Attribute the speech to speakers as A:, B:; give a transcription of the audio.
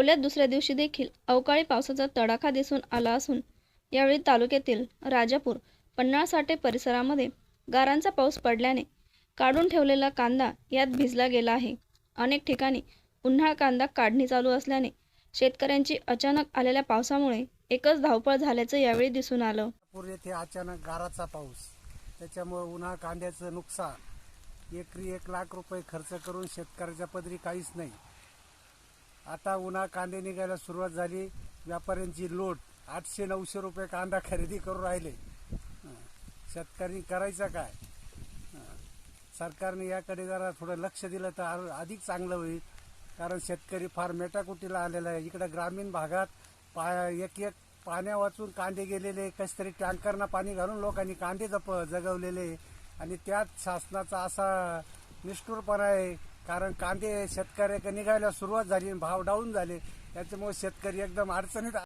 A: येवल्यात दुसऱ्या दिवशी देखील अवकाळी पावसाचा तडाखा दिसून आला असून यावेळी तालुक्यातील राजापूर पन्हाळसाटे परिसरामध्ये गारांचा पाऊस पडल्याने काढून ठेवलेला कांदा यात भिजला गेला आहे. अनेक ठिकाणी उन्हाळ कांदा काढणी चालू असल्याने शेतकऱ्यांची अचानक आलेल्या पावसामुळे एकच धावपळ झाल्याचं यावेळी दिसून आलं.
B: येथे अचानक गाराचा पाऊस. त्याच्यामुळे उन्हाळ कांद्याचं नुकसान. एकरी एक लाख रुपये खर्च करून शेतकऱ्याच्या पदरी काहीच नाही. आता उन्हा कांदे निघायला सुरुवात झाली. व्यापाऱ्यांची लोट आठशे नऊशे रुपये कांदा खरेदी करून राहिले. शेतकरी करायचं काय? सरकारने याकडे जरा थोडं लक्ष दिलं तर अधिक चांगलं होईल. कारण शेतकरी फार मेटाकुटीला आलेला आहे. इकडं ग्रामीण भागात पा एक एक पाण्या वाचून कांदे गेलेले कस तरी टँकरना पाणी घालून लोकांनी कांदे जप जगवलेले. आणि त्यात शासनाचा असा निष्ठुरपणा आहे. कारण कांदे शेतकऱ्याकडे निघायला सुरुवात झाली भाव डाऊन झाले. त्याच्यामुळे शेतकरी एकदम अडचणीत